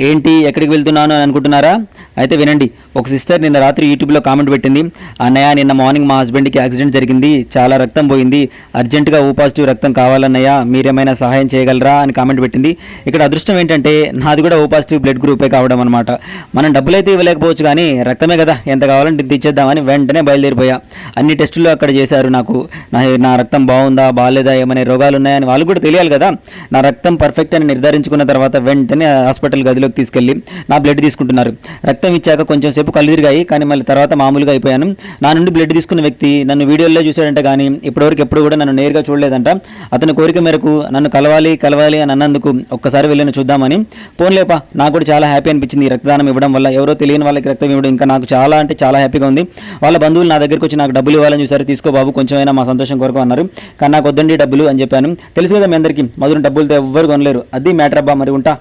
ఏంటి ఎక్కడికి వెళ్తున్నాను అని అనుకుంటున్నారా? అయితే వినండి ఒక సిస్టర్ నిన్న రాత్రి యూట్యూబ్లో కామెంట్ పెట్టింది అన్నయ్య నిన్న మార్నింగ్ మా హస్బెండ్కి యాక్సిడెంట్ జరిగింది చాలా రక్తం పోయింది అర్జెంటుగా ఓ పాజిటివ్ రక్తం కావాలన్నయ్య మీరేమైనా సహాయం చేయగలరా? అని కామెంట్ పెట్టింది. ఇక్కడ అదృష్టం ఏంటంటే నాది కూడా ఓ పాజిటివ్ బ్లడ్ గ్రూపే కావడం అనమాట మనం డబ్బులు అయితే ఇవ్వలేకపోవచ్చు కానీ రక్తమే కదా ఎంత కావాలంటే ఇంత ఇచ్చేద్దామని వెంటనే బయలుదేరిపోయా. అన్ని టెస్టులు అక్కడ చేశారు నాకు. నా నా రక్తం బాగుందా బాగాలేదా ఏమైనా రోగాలు ఉన్నాయని వాళ్ళు కూడా తెలియాలి కదా. నా రక్తం పర్ఫెక్ట్ అని నిర్ధారించుకున్న తర్వాత వెంటనే హాస్పిటల్ గదిలోకి తీసుకెళ్ళి నా బ్లడ్ తీసుకుంటున్నారు. రక్తం రక్తం ఇచ్చాక కొంచెం సేపు కళ్ళు తిరిగాయి కానీ మళ్ళీ తర్వాత మామూలుగా అయిపోయాను. నా నుండి బ్లడ్ తీసుకున్న వ్యక్తి నన్ను వీడియోలో చూశాడంట కానీ ఇప్పటివరకు ఎప్పుడు కూడా నన్ను నేరుగా చూడలేదంట. అతని కోరిక మేరకు నన్ను కలవాలి కలవాలి అని అన్నందుకు ఒక్కసారి వెళ్ళిన చూద్దామని. పోన్లేప నాకు కూడా చాలా హ్యాపీ అనిపించింది ఈ రక్తదానం ఇవ్వడం వల్ల. ఎవరో తెలియని వాళ్ళకి రక్తం ఇవ్వడం ఇంకా నాకు చాలా అంటే చాలా హ్యాపీగా ఉంది. వాళ్ళ బంధువులు నా దగ్గరికి వచ్చి నాకు డబ్బులు ఇవ్వాలని చూసారు తీసుకో బాబు కొంచెమైనా మా సంతోషం కొరకు అన్నారు. కానీ నాకు వద్దండి డబ్బులు అని చెప్పాను. తెలుసు కదా మీ అందరికీ మధురం డబ్బులతో ఎవ్వరు కొనలేరు. అది మ్యాటర్ అబ్బా మరి ఉంటా.